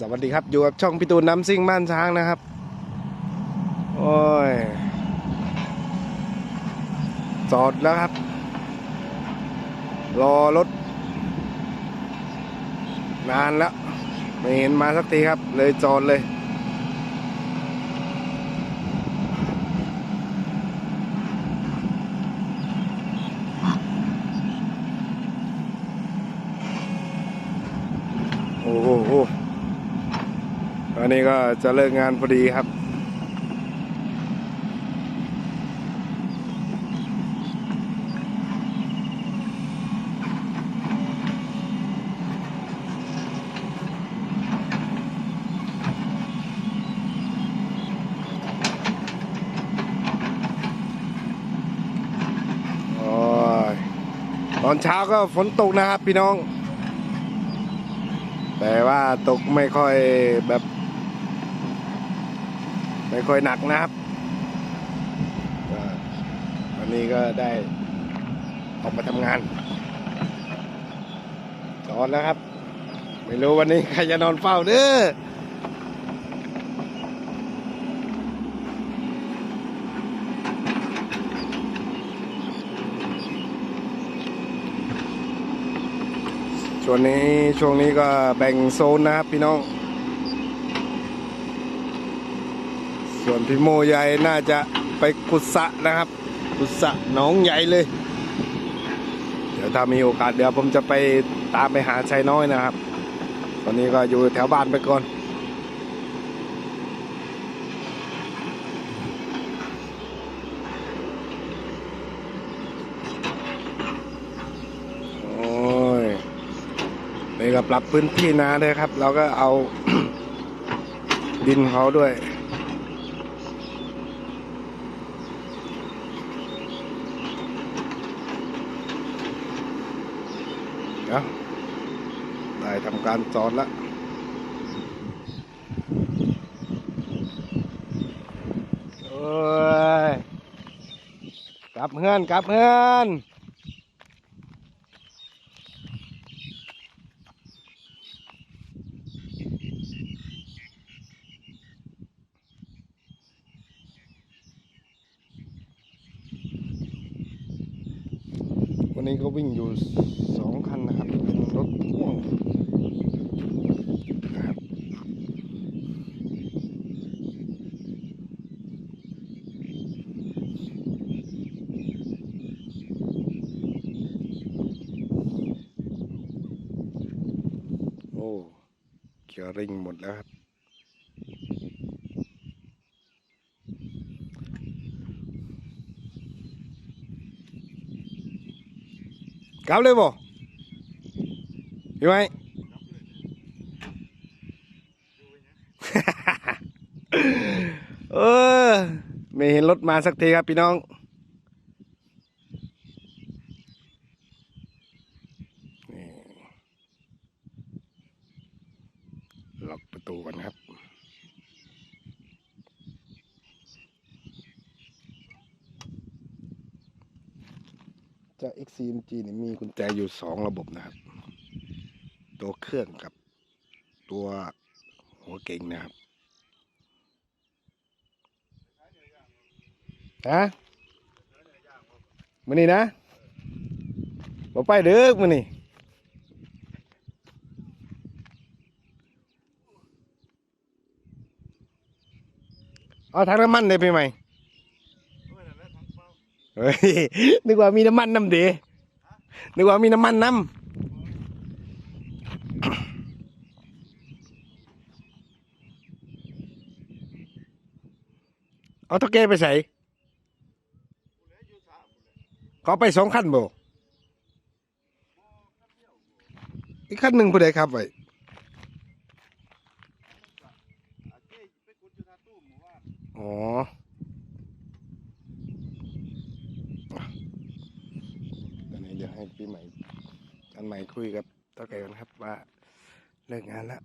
สวัสดีครับ อยู่กับช่องพี่ตูนน้ำซิ่งบ้านช้างนะครับ โอ้ย จอดแล้วครับ รอรถ นานแล้ว ไม่เห็นมาสักทีครับ เลยจอดเลย อ้โหอ้ตอนนี้ก็จะเลิกงานพอดีครับ ตอนเช้าก็ฝนตกนะครับพี่น้อง แต่ว่าตกไม่ค่อยแบบ ไม่ค่อยหนักนะครับวันนี้ก็ได้ออกมาทำงานนอนแล้วครับ ไม่รู้วันนี้ใครจะนอนเฝ้าเด้อ วงนี้ช่วงนี้ก็แบ่งโซนนะครับพี่น้อง ส่วนพี่โมใหญ่น่าจะไปกุศะนะครับ กุศะหนองใหญ่เลย เดี๋ยวถ้ามีโอกาสเดี๋ยวผมจะไปตามไปหาชายน้อยนะครับ ตอนนี้ก็อยู่แถวบ้านไปก่อน โอ้ย นี่ก็ปรับพื้นที่นาเลยครับ เราก็เอา ดินเขาด้วยเดี๋ยวได้ทำการจอดแล้วโอ้ยกลับเพื่อนกลับเพื่อน วันนี้ก็วิ่งอยู่สองคันนะครับ เป็นรถพ่วงนะครับโอ้เกียร์ริงหมดแล้วครับ กลับเลยบ่พี่ไหมเออไม่เห็นรถมาสักทีครับพี่น้องนี่ล็อกประตูกันครับ เจ้า XCMG นี่มีกุญแจอยู่สองระบบนะครับ ตัวเครื่องกับตัวหัวเก่งนะครับฮะมือนี้นะบอไปเด้อมือนี้เอาถังน้ำมันเลยไปไหม ฮ้ยนึกว่ามีน้ำมันน้ำเดนึกว่ามีน้ำมันน้ำเอาเท่าแกไปใส่เขาไปสองขั้นบ่อีกขั้นหนึ่งผู้ใดครับไว้อ๋อ ดี๋ยวให้ปีใหม่อันใหม่คุยกับตาแก่กันครับว่าเลิกงานแล้ว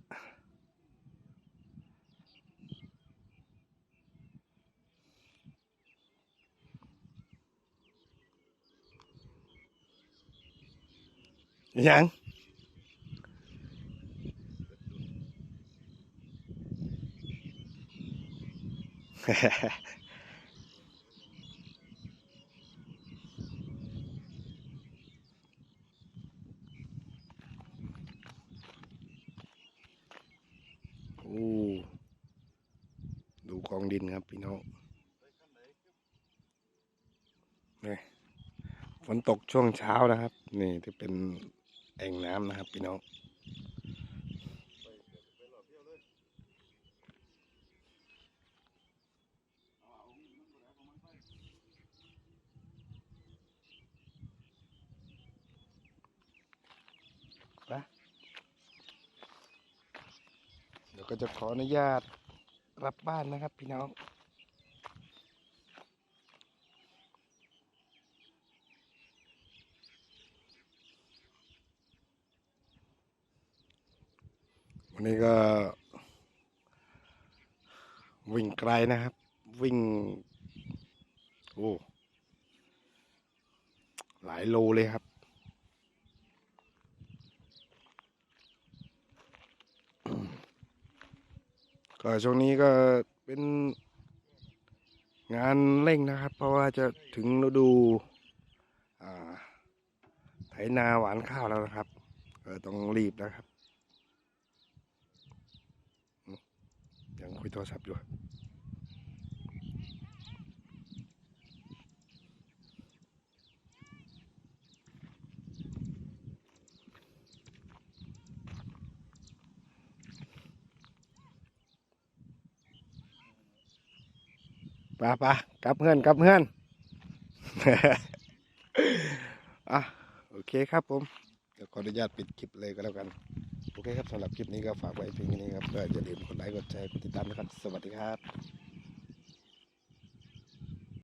ยัง องดินครับพี่น้องนี่ฝนตกช่วงเช้านะครับ นี่ที่เป็นแอ่งน้ำนะครับ พี่น้องเดี๋ยวก็จะขออนุญาต รับบ้านนะครับ พี่น้อง วันนี้ก็วิ่งไกลนะครับ วิ่ง โอ้ หลายโลเลยครับ ก็ช่วงนี้ก็เป็นงานเร่งนะครับ เพราะว่าจะถึงฤดูไถนาหวานข้าวแล้วนะครับก็ต้องรีบนะครับยังคุยโทรศัพท์อยู่ ปะปะกลับเพื่อนกลับเพื่อนอะโอเคครับผมเดี๋ยวขออนุญาตปิดคลิปเลยก็แล้วกัน โอเคครับสำหรับคลิปนี้ก็ฝากไว้เพียงนี้ครับก็อย่าลืมกดไลค์กดแชร์กดติดตามนะครับ สวัสดีครับ